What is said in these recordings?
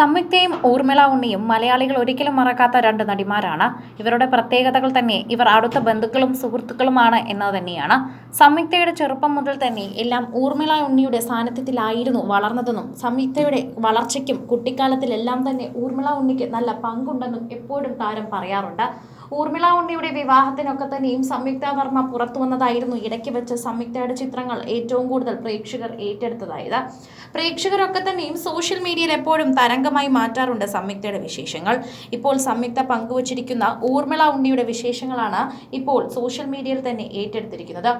സംയുക്തയും ഊർമിള ഉണ്ണിയും മലയാളികൾ ഒരിക്കലും മറക്കാത്ത രണ്ട് നടിമാരാണ്. ഇവരുടെ പ്രത്യേകതകൾ തന്നെ ഇവർ അടുത്ത ബന്ധുക്കളും സുഹൃത്തുക്കളുമാണ് എന്നത് തന്നെയാണ്. സംയുക്തയുടെ ചെറുപ്പം മുതൽ തന്നെ എല്ലാം ഊർമിള ഉണ്ണിയുടെ സാന്നിധ്യത്തിലായിരുന്നു വളർന്നതെന്നും സംയുക്തയുടെ വളർച്ചയ്ക്കും കുട്ടിക്കാലത്തിലെല്ലാം തന്നെ ഊർമിള ഉണ്ണിക്ക് നല്ല പങ്കുണ്ടെന്നും എപ്പോഴും താരം പറയാറുണ്ട്. ഊർമിള ഉണ്ണിയുടെ വിവാഹത്തിനൊക്കെ തന്നെയും സംയുക്ത വർമ്മ പുറത്തു വന്നതായിരുന്നു ഇടയ്ക്ക് വെച്ച് സംയുക്തയുടെ ചിത്രങ്ങൾ ഏറ്റവും കൂടുതൽ പ്രേക്ഷകർ ഏറ്റെടുത്തതായത്. പ്രേക്ഷകരൊക്കെ തന്നെയും സോഷ്യൽ മീഡിയയിൽ എപ്പോഴും തരംഗമായി മാറ്റാറുണ്ട് സംയുക്തയുടെ വിശേഷങ്ങൾ. ഇപ്പോൾ സംയുക്ത പങ്കുവച്ചിരിക്കുന്ന ഊർമിള ഉണ്ണിയുടെ വിശേഷങ്ങളാണ് ഇപ്പോൾ സോഷ്യൽ മീഡിയയിൽ തന്നെ ഏറ്റെടുത്തിരിക്കുന്നത്.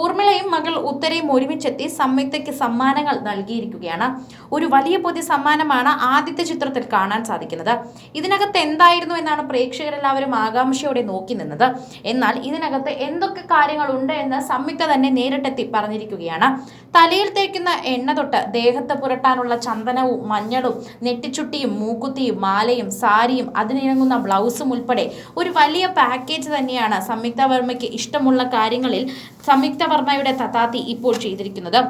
ഊർമിളയും മകൾ ഉത്തരയും ഒരുമിച്ചെത്തി സംയുക്തയ്ക്ക് സമ്മാനങ്ങൾ നൽകിയിരിക്കുകയാണ്. ഒരു വലിയ പൊതി സമ്മാനമാണ് ആദ്യത്തെ ചിത്രത്തിൽ കാണാൻ സാധിക്കുന്നത്. ഇതിനകത്ത് എന്തായിരുന്നു എന്നാണ് പ്രേക്ഷകരെല്ലാവരും ആകാംക്ഷയോടെ നോക്കി നിന്നത്. എന്നാൽ ഇതിനകത്ത് എന്തൊക്കെ കാര്യങ്ങളുണ്ട് എന്ന് സംയുക്ത തന്നെ നേരിട്ടെത്തി പറഞ്ഞിരിക്കുകയാണ്. തലയിൽ തേക്കുന്ന എണ്ണ തൊട്ട് ദേഹത്ത് പുരട്ടാനുള്ള ചന്ദനവും മഞ്ഞളും നെറ്റിച്ചുട്ടിയും മൂക്കുത്തിയും മാലയും സാരിയും അതിനിണങ്ങുന്ന ബ്ലൗസും ഉൾപ്പെടെ ഒരു വലിയ പാക്കേജ് തന്നെയാണ് സംയുക്ത വർമ്മയ്ക്ക് ഇഷ്ടമുള്ള കാര്യങ്ങളിൽ സംയുക്ത വർമ്മയുടെ തത്താത്തി ഇപ്പോൾ ചെയ്തിരിക്കുന്നത്.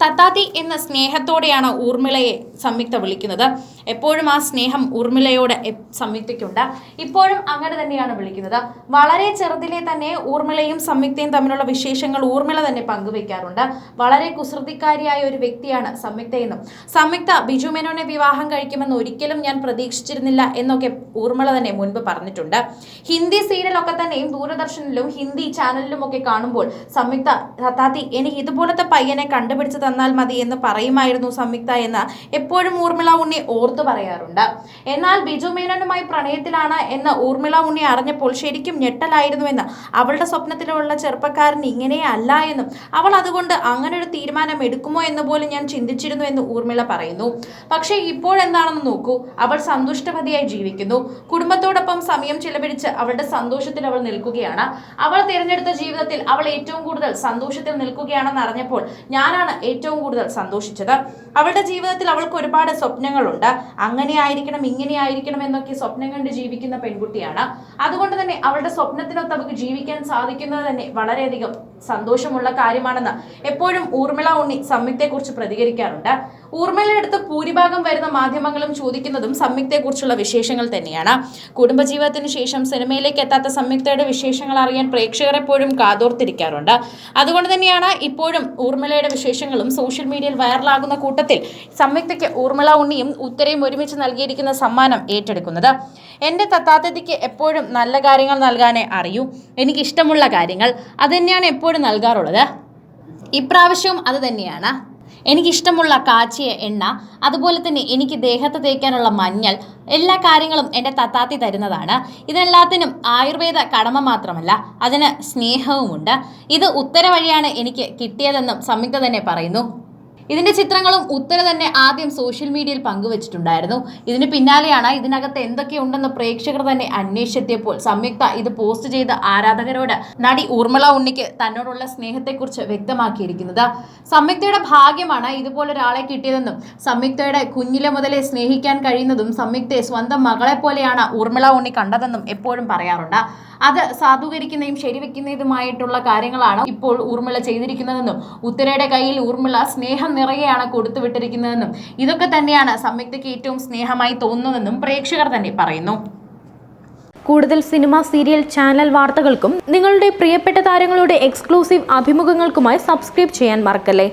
തത്താത്തി എന്ന സ്നേഹത്തോടെയാണ് ഊർമിളയെ സംയുക്ത വിളിക്കുന്നത്. എപ്പോഴും ആ സ്നേഹം ഊർമിളയോട് സംയുക്തയ്ക്കുണ്ട്. ഇപ്പോഴും അങ്ങനെ തന്നെയാണ് വിളിക്കുന്നത്. വളരെ ചെറുതിലെ തന്നെ ഊർമിളയും സംയുക്തയും തമ്മിലുള്ള വിശേഷങ്ങൾ ഊർമിള തന്നെ പങ്കുവയ്ക്കാറുണ്ട് വളരെ കുസൃതിക്കാരിയായ ഒരു വ്യക്തിയാണ് സംയുക്ത എന്നും. സംയുക്ത ബിജു മേനോനെ വിവാഹം കഴിക്കുമെന്ന് ഒരിക്കലും ഞാൻ പ്രതീക്ഷിച്ചിരുന്നില്ല എന്നൊക്കെ ഊർമിള തന്നെ മുൻപ് പറഞ്ഞിട്ടുണ്ട്. ഹിന്ദി സീരിയലൊക്കെ തന്നെയും ദൂരദർശനിലും ഹിന്ദി ചാനലിലും ഒക്കെ കാണുമ്പോൾ സംയുക്ത തത്താത്തി എനിക്ക് ഇതുപോലത്തെ പയ്യനെ കണ്ടുപിടിച്ച് തന്നാൽ മതി എന്ന് പറയുമായിരുന്നു സംയുക്ത എന്ന് എപ്പോഴും ഊർമിള ഉണ്ണി ഓർത്തു പറയാറുണ്ട്. എന്നാൽ ബിജു മേനോനുമായി പ്രണയത്തിലാണ് എന്ന് ഊർമിള ഉണ്ണി അറിഞ്ഞപ്പോൾ ശരിക്കും ഞെട്ടലായിരുന്നുവെന്ന് അവളുടെ സ്വപ്നത്തിലുള്ള ചെറുപ്പക്കാരൻ ഇങ്ങനെയല്ല എന്നും അവൾ അതുകൊണ്ട് അങ്ങനെ ഒരു തീരുമാനം എടുക്കുമോ എന്ന് പോലും ഞാൻ ചിന്തിച്ചിരുന്നു എന്ന് ഊർമിള പറയുന്നു. പക്ഷേ ഇപ്പോഴെന്താണെന്ന് നോക്കൂ അവൾ സന്തുഷ്ടവതിയായി ജീവിക്കുന്നു. കുടുംബത്തോടൊപ്പം സമയം ചിലവഴിച്ച് അവളുടെ സന്തോഷത്തിൽ അവൾ നിൽക്കുകയാണ്. അവൾ തിരഞ്ഞെടുത്ത ജീവിതത്തിൽ അവൾ ഏറ്റവും കൂടുതൽ സന്തോഷത്തിൽ നിൽക്കുകയാണെന്ന് അറിഞ്ഞപ്പോൾ ഞാനാണ് ഏറ്റവും കൂടുതൽ സന്തോഷിച്ചത്. അവളുടെ ജീവിതത്തിൽ അവൾക്ക് ഒരുപാട് സ്വപ്നങ്ങളുണ്ട്. അങ്ങനെ ആയിരിക്കണം ഇങ്ങനെ ആയിരിക്കണം എന്നൊക്കെ സ്വപ്നം കണ്ട് ജീവിക്കുന്ന പെൺകുട്ടിയാണ്. അതുകൊണ്ട് തന്നെ അവളുടെ സ്വപ്നത്തിനൊത്ത് അവൾക്ക് ജീവിക്കാൻ സാധിക്കുന്നത് തന്നെ വളരെയധികം സന്തോഷമുള്ള കാര്യമാണെന്ന് എപ്പോഴും ഊർമിള ഉണ്ണി സംയുക്തയെക്കുറിച്ച് പ്രതികരിക്കാറുണ്ട്. ഊർമിളയുടെ അടുത്ത് ഭൂരിഭാഗം വരുന്ന മാധ്യമങ്ങളും ചോദിക്കുന്നതും സംയുക്തയെക്കുറിച്ചുള്ള വിശേഷങ്ങൾ തന്നെയാണ്. കുടുംബജീവിതത്തിന് ശേഷം സിനിമയിലേക്ക് എത്താത്ത സംയുക്തയുടെ വിശേഷങ്ങൾ അറിയാൻ പ്രേക്ഷകർ എപ്പോഴും കാതോർത്തിരിക്കാറുണ്ട്. അതുകൊണ്ട് തന്നെയാണ് ഇപ്പോഴും ഊർമിളയുടെ വിശേഷങ്ങളും സോഷ്യൽ മീഡിയയിൽ വൈറലാകുന്ന കൂട്ടത്തിൽ സംയുക്തയ്ക്ക് ഊർമിള ഉണ്ണിയും ഉത്തരയും ഒരുമിച്ച് നൽകിയിരിക്കുന്ന സമ്മാനം ഏറ്റെടുക്കുന്നത്. എന്റെ തത്താത്തതിക്ക് എപ്പോഴും നല്ല കാര്യങ്ങൾ നൽകാനേ അറിയൂ. എനിക്കിഷ്ടമുള്ള കാര്യങ്ങൾ അതുതന്നെയാണ് എപ്പോഴും നൽകാറുള്ളത്. ഇപ്രാവശ്യവും അത് തന്നെയാണ്. എനിക്കിഷ്ടമുള്ള കാച്ചിയ എണ്ണ അതുപോലെ തന്നെ എനിക്ക് ദേഹത്ത് തേക്കാനുള്ള മഞ്ഞൾ എല്ലാ കാര്യങ്ങളും എന്റെ തത്താത്തി തരുന്നതാണ്. ഇതെല്ലാത്തിനും ആയുർവേദ കടമ മാത്രമല്ല അതിന് സ്നേഹവുമുണ്ട്. ഇത് ഉത്തര വഴിയാണ് എനിക്ക് കിട്ടിയതെന്നും സംയുക്ത തന്നെ പറയുന്നു. ഇതിന്റെ ചിത്രങ്ങളും ഉത്തര തന്നെ ആദ്യം സോഷ്യൽ മീഡിയയിൽ പങ്കുവച്ചിട്ടുണ്ടായിരുന്നു. ഇതിന് പിന്നാലെയാണ് ഇതിനകത്ത് എന്തൊക്കെയുണ്ടെന്ന് പ്രേക്ഷകർ തന്നെ അന്വേഷിച്ചെത്തിയപ്പോൾ സംയുക്ത ഇത് പോസ്റ്റ് ചെയ്ത ആരാധകരോട് നടി ഊർമിള ഉണ്ണിക്ക് തന്നോടുള്ള സ്നേഹത്തെക്കുറിച്ച് വ്യക്തമാക്കിയിരിക്കുന്നത്. സംയുക്തയുടെ ഭാഗ്യമാണ് ഇതുപോലൊരാളെ കിട്ടിയതെന്നും സംയുക്തയുടെ കുഞ്ഞിലെ മുതലേ സ്നേഹിക്കാൻ കഴിയുന്നതും സംയുക്തയെ സ്വന്തം മകളെ പോലെയാണ് ഊർമിള ഉണ്ണി കണ്ടതെന്നും എപ്പോഴും പറയാറുണ്ട്. അത് സാധൂകരിക്കുന്നതും ശരിവെക്കുന്നതുമായിട്ടുള്ള കാര്യങ്ങളാണ് ഇപ്പോൾ ഊർമിള ചെയ്തിരിക്കുന്നതെന്നും ഉത്തരയുടെ കയ്യിൽ ഊർമിള സ്നേഹം നിറയെയാണ് കൊടുത്തു വിട്ടിരിക്കുന്നതെന്നും ഇതൊക്കെ തന്നെയാണ് സംയുക്തയ്ക്ക് ഏറ്റവും സ്നേഹമായി തോന്നുന്നതെന്നും പ്രേക്ഷകർ തന്നെ പറയുന്നു. കൂടുതൽ സിനിമ സീരിയൽ ചാനൽ വാർത്തകൾക്കും നിങ്ങളുടെ പ്രിയപ്പെട്ട താരങ്ങളുടെ എക്സ്ക്ലൂസീവ് അഭിമുഖങ്ങൾക്കുമായി സബ്സ്ക്രൈബ് ചെയ്യാൻ മറക്കല്ലേ?